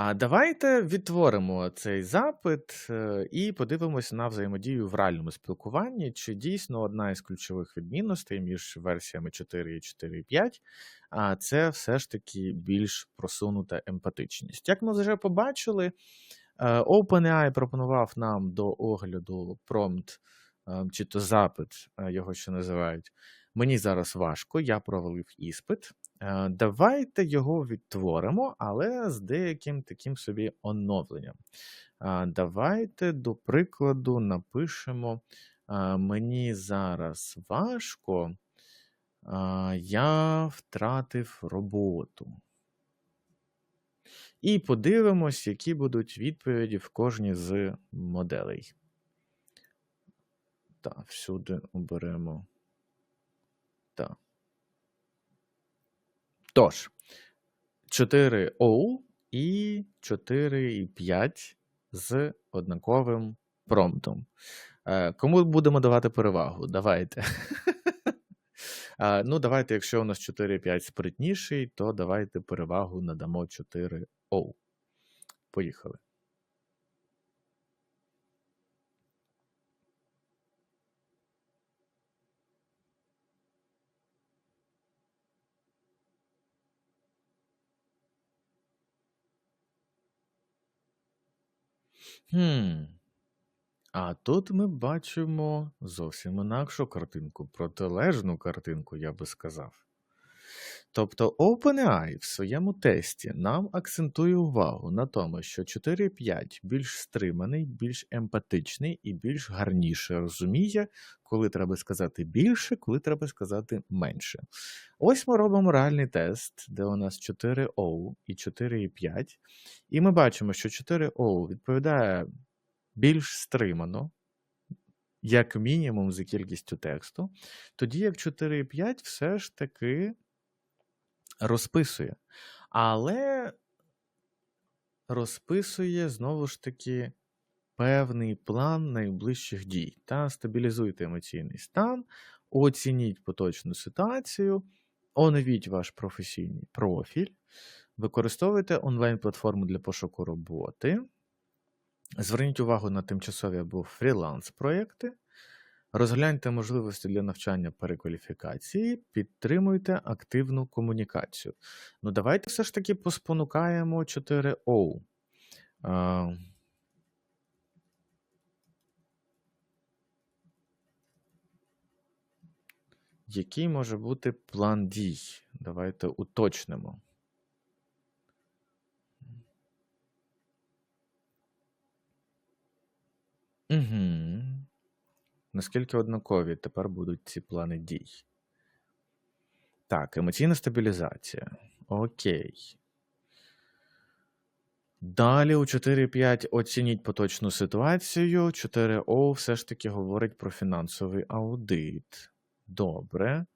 А давайте відтворимо цей запит е, і подивимося на взаємодію в реальному спілкуванні, чи дійсно одна із ключових відмінностей між версіями 4 і 4.5, а це все ж таки більш просунута емпатичність. Як ми вже побачили, е, OpenAI пропонував нам до огляду промпт, е, чи то запит, його ще називають. Мені зараз важко, я провалив іспит. Е, Давайте його відтворимо, але з деяким таким собі оновленням. Е, Давайте, до прикладу, напишемо: е, Мені зараз важко, я втратив роботу. І подивимось, які будуть відповіді в кожній з моделей. Так, всюди оберемо. Так. Тож, 4 O і 4,5 з однаковим промптом. Е, Кому будемо давати перевагу? Давайте. Е, Ну, давайте, якщо у нас 4,5 спритніший, то давайте перевагу надамо 4 O. Поїхали. Хм. А тут ми бачимо зовсім інакшу картинку, протилежну картинку, я би сказав. Тобто OpenAI в своєму тесті нам акцентує увагу на тому, що 4.5 більш стриманий, більш емпатичний і більш гарніше розуміє, коли треба сказати більше, коли треба сказати менше. Ось ми робимо реальний тест, де у нас 4O і 4.5, і ми бачимо, що 4O відповідає більш стримано, як мінімум за кількістю тексту, тоді як 4.5 все ж таки розписує. Але розписує знову ж таки певний план найближчих дій. Та стабілізуйте емоційний стан, оцініть поточну ситуацію, оновіть ваш професійний профіль, використовуйте онлайн-платформу для пошуку роботи. Зверніть увагу на тимчасові або фріланс-проекти. Розгляньте можливості для навчання перекваліфікації, підтримуйте активну комунікацію. Ну, давайте все ж таки поспонукаємо 4O. Який може бути план дій? Давайте уточнимо. Угу. Наскільки однакові тепер будуть ці плани дій? Так, емоційна стабілізація. Окей. Далі у 4.5 оцініть поточну ситуацію. 4О все ж таки говорить про фінансовий аудит. Добре.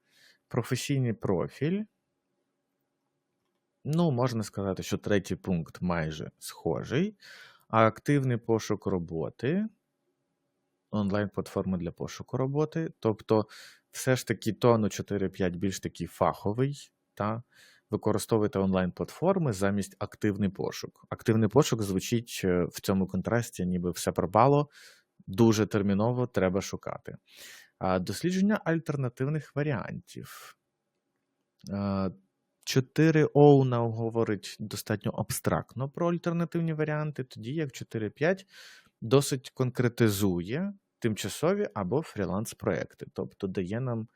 Професійний профіль. Ну, можна сказати, що третій пункт майже схожий. А активний пошук роботи онлайн-платформа для пошуку роботи. Тобто, все ж таки тону 4.5 більш такий фаховий, та використовуйте онлайн-платформи замість активний пошук. Активний пошук звучить е, в цьому контрасті, ніби все пропало, дуже терміново треба шукати. Дослідження альтернативних варіантів. 4O нам говорить достатньо абстрактно про альтернативні варіанти, тоді як 4.5 досить конкретизує тимчасові або фріланс-проекти, тобто дає нам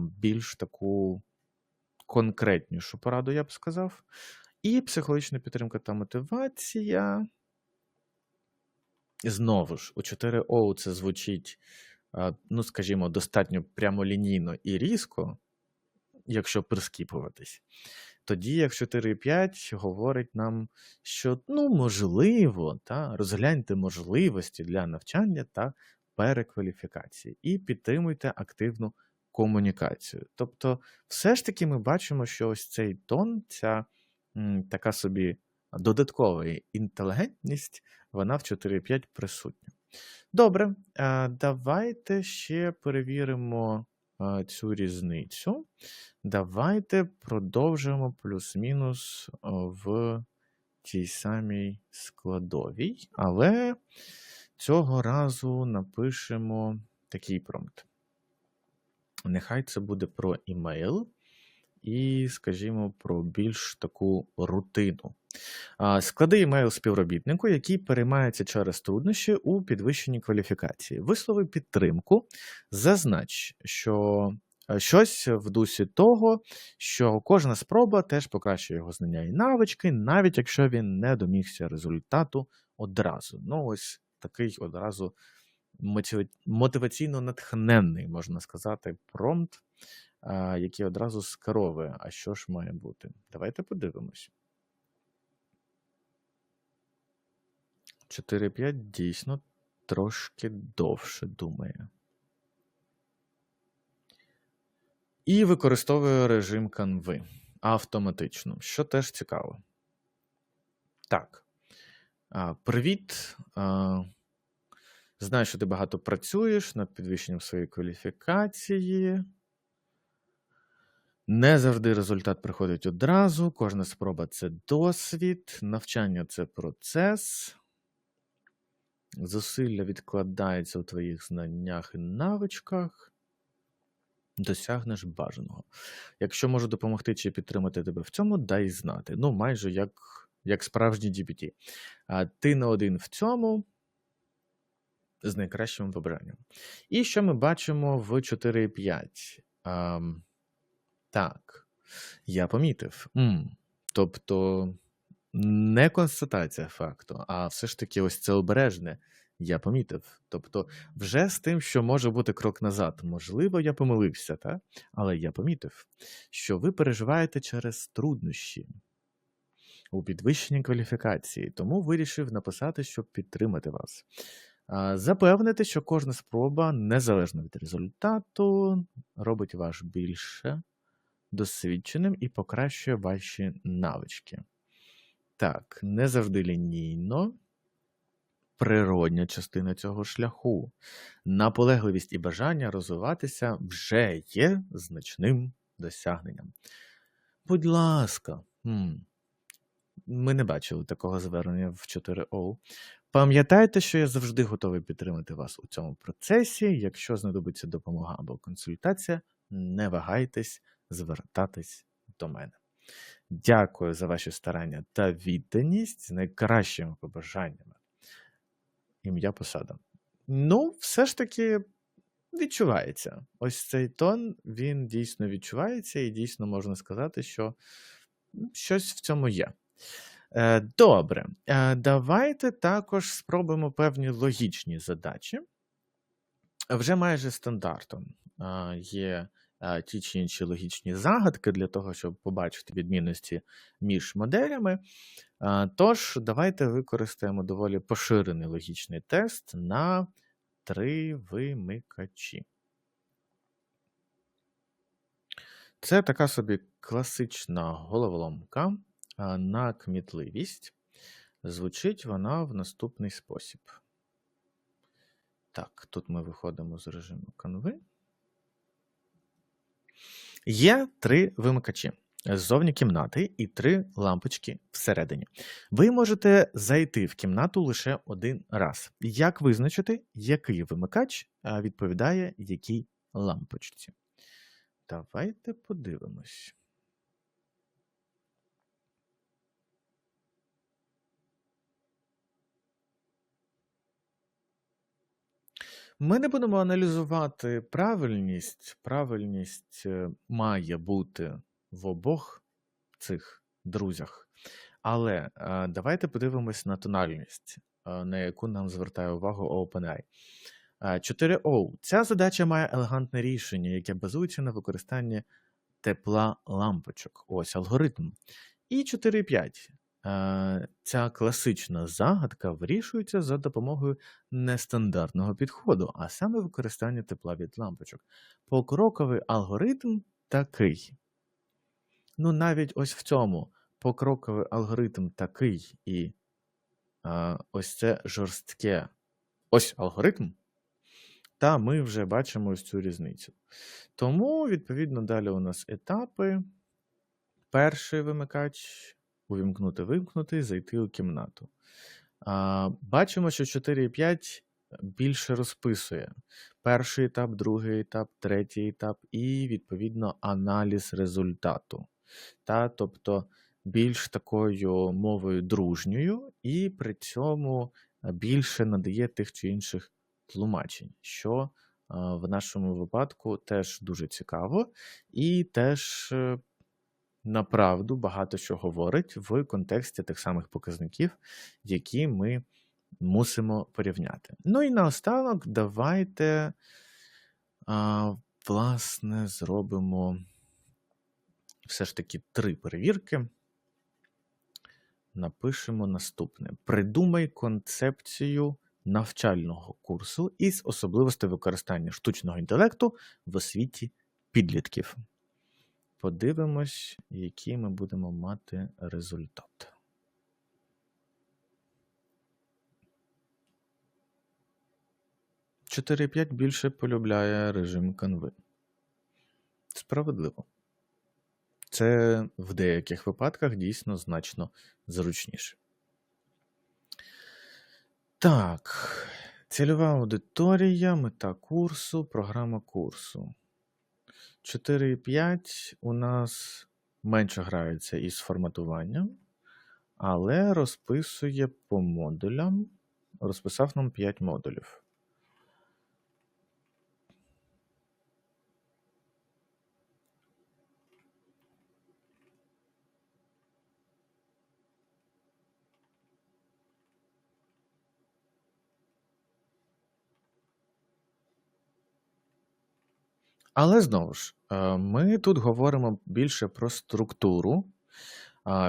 більш таку конкретнішу пораду, я б сказав. І психологічна підтримка та мотивація. Знову ж, у 4O це звучить, ну, скажімо, достатньо прямолінійно і різко, якщо прискіпуватись. Тоді, як 4.5 говорить нам, що ну, можливо, та, розгляньте можливості для навчання та перекваліфікації і підтримуйте активну комунікацію. Тобто, все ж таки ми бачимо, що ось цей тон, ця м, така собі додаткова інтелігентність, вона в 4.5 присутня. Добре, давайте ще перевіримо цю різницю. Давайте продовжимо плюс-мінус в тій самій складовій, але цього разу напишемо такий промпт. Нехай це буде про імейл і, скажімо, про більш таку рутину. Склади імейл співробітнику, який переймається через труднощі у підвищенні кваліфікації. Вислови підтримку, зазнач, що е, щось в дусі того, що кожна спроба теж покращує його знання і навички, навіть якщо він не домігся результату одразу. Ну, ось такий одразу мотиваційно натхненний, можна сказати, промпт, який одразу скеровує, а що ж має бути. Давайте подивимось. 4.5 дійсно трошки довше думає. І використовує режим канви автоматично, що теж цікаво. Так. Привіт. Знаю, що ти багато працюєш над підвищенням своєї кваліфікації. Не завжди результат приходить одразу. Кожна спроба це досвід, навчання це процес. Зусилля відкладається у твоїх знаннях і навичках. Досягнеш бажаного. Якщо можу допомогти чи підтримати тебе в цьому, дай знати. Ну, майже як, як справжній GPT. А ти не один в цьому з найкращим вибранням. І що ми бачимо в 4.5? Ам, так, я помітив. М, Тобто не констатація факту, а все ж таки ось це обережне. Я помітив. Тобто, вже з тим, що може бути крок назад. Можливо, я помилився, та? але я помітив, що ви переживаєте через труднощі у підвищенні кваліфікації, тому вирішив написати, щоб підтримати вас. Запевнити, що кожна спроба, незалежно від результату, робить вас більше досвідченим і покращує ваші навички. Так, не завжди лінійно. Природня частина цього шляху. Наполегливість і бажання розвиватися вже є значним досягненням. Будь ласка, ми не бачили такого звернення в 4O. Пам'ятайте, що я завжди готовий підтримати вас у цьому процесі. Якщо знадобиться допомога або консультація, не вагайтесь звертатись до мене. Дякую за ваші старання та відданість з найкращими побажаннями. Ім'я посада. Ну, все ж таки відчувається. Ось цей тон, він дійсно відчувається, і дійсно можна сказати, що щось в цьому є. Е, Добре, Е, давайте також спробуємо певні логічні задачі. Вже майже стандартом є ті чи інші логічні загадки для того, щоб побачити відмінності між моделями. Тож, давайте використаємо доволі поширений логічний тест на три вимикачі. Це така собі класична головоломка на кмітливість. Звучить вона в наступний спосіб. Так, тут ми виходимо з режиму канви. Є три вимикачі ззовні кімнати і три лампочки всередині. Ви можете зайти в кімнату лише один раз. Як визначити, який вимикач відповідає якій лампочці? Давайте подивимось. Ми не будемо аналізувати правильність. Правильність е, має бути в обох цих друзях. Але е, давайте подивимось на тональність, е, на яку нам звертає увагу OpenAI. Е, 4O. Ця задача має елегантне рішення, яке базується на використанні тепла лампочок. Ось алгоритм. І 4.5. Е, Ця класична загадка вирішується за допомогою нестандартного підходу, а саме використання тепла від лампочок. Покроковий алгоритм такий. Ну, навіть ось в цьому покроковий алгоритм такий, і е, ось це жорстке ось алгоритм. Та ми вже бачимо ось цю різницю. Тому, відповідно, далі у нас етапи. Перший вимикач увімкнути, вимкнути, зайти у кімнату. А, Бачимо, що 4.5 більше розписує перший етап, другий етап, третій етап і, відповідно, аналіз результату. Та, Тобто більш такою мовою дружньою, і при цьому більше надає тих чи інших тлумачень, що в нашому випадку теж дуже цікаво, і теж е, направду багато що говорить в контексті тих самих показників, які ми мусимо порівняти. Ну і наостанок, давайте, а, власне, зробимо все ж таки три перевірки. Напишемо наступне: придумай концепцію навчального курсу із особливостей використання штучного інтелекту в освіті підлітків. Подивимось, який ми будемо мати результат. Чотири п'ять більше полюбляє режим канви. Справедливо. Це в деяких випадках дійсно значно зручніше. Так, цільова аудиторія, мета курсу, програма курсу. 4,5 у нас менше грається із форматуванням, але розписує по модулям. Розписав нам 5 модулів. Але знову ж, е, ми тут говоримо більше про структуру,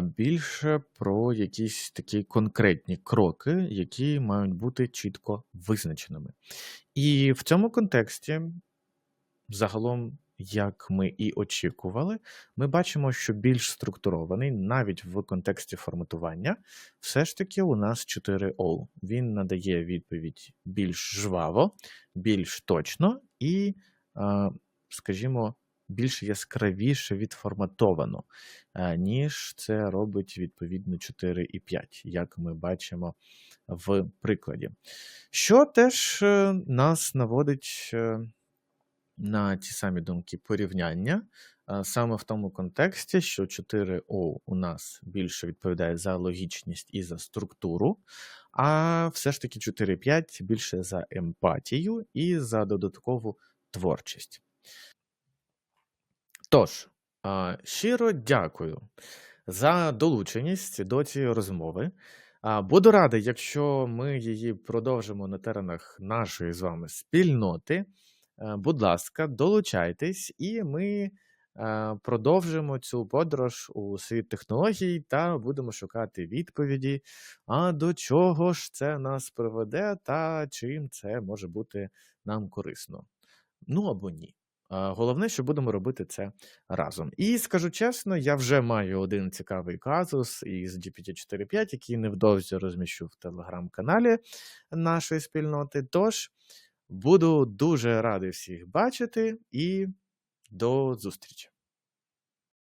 більше про якісь такі конкретні кроки, які мають бути чітко визначеними. І в цьому контексті, загалом, як ми і очікували, ми бачимо, що більш структурований, навіть в контексті форматування, все ж таки у нас 4O. Він надає відповідь більш жваво, більш точно і скажімо, більш яскравіше відформатовано, е, ніж це робить відповідно 4 і 5, як ми бачимо в прикладі. Що теж е, нас наводить е, на ті самі думки порівняння, саме в тому контексті, що 4О у нас більше відповідає за логічність і за структуру, а все ж таки 4.5 більше за емпатію і за додаткову творчість. Тож, щиро дякую за долученість до цієї розмови. Буду радий, якщо ми її продовжимо на теренах нашої з вами спільноти. Будь ласка, долучайтесь, і ми продовжимо цю подорож у світ технологій та будемо шукати відповіді, а до чого ж це нас приведе, та чим це може бути нам корисно. Ну або ні. Головне, що будемо робити це разом. І скажу чесно, я вже маю один цікавий казус із GPT-4.5, який невдовзі розміщу в телеграм-каналі нашої спільноти. Тож буду дуже радий всіх бачити і до зустрічі.